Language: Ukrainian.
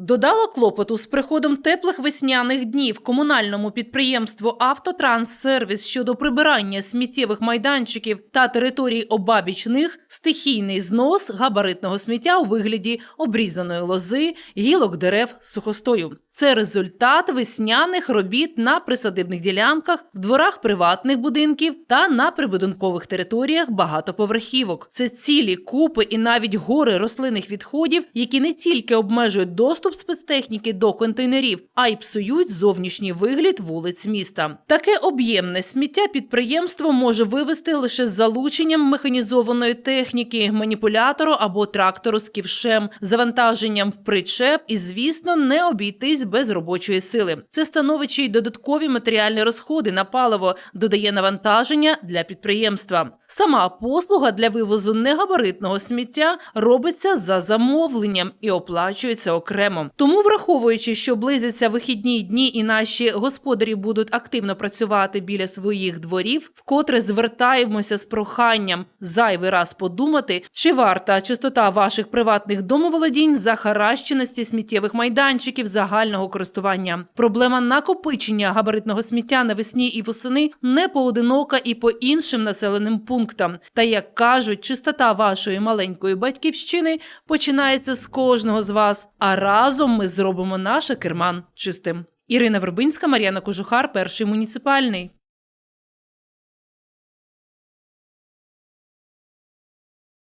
Додало клопоту з приходом теплих весняних днів комунальному підприємству Автотранссервіс щодо прибирання сміттєвих майданчиків та територій обабіч них стихійний знос габаритного сміття у вигляді обрізаної лози, гілок дерев сухостою. Це результат весняних робіт на присадибних ділянках, в дворах приватних будинків та на прибудинкових територіях багатоповерхівок. Це цілі купи і навіть гори рослинних відходів, які не тільки обмежують доступ спецтехніки до контейнерів, а й псують зовнішній вигляд вулиць міста. Таке об'ємне сміття підприємство може вивести лише з залученням механізованої техніки, маніпулятору або трактору з ківшем, завантаженням в причеп і, звісно, не обійтись без робочої сили. Це становить ще додаткові матеріальні розходи на паливо, додає навантаження для підприємства. Сама послуга для вивозу негабаритного сміття робиться за замовленням і оплачується окремо. Тому, враховуючи, що близяться вихідні дні і наші господарі будуть активно працювати біля своїх дворів, вкотре звертаємося з проханням зайвий раз подумати, чи варта чистота ваших приватних домоволодінь захаращеності сміттєвих майданчиків загального користування. Проблема накопичення габаритного сміття навесні і восени не поодинока і по іншим населеним пунктам. Та як кажуть, чистота вашої маленької батьківщини починається з кожного з вас. А разом ми зробимо наше керман чистим. Ірина Вербинська, Мар'яна Кожухар, перший муніципальний.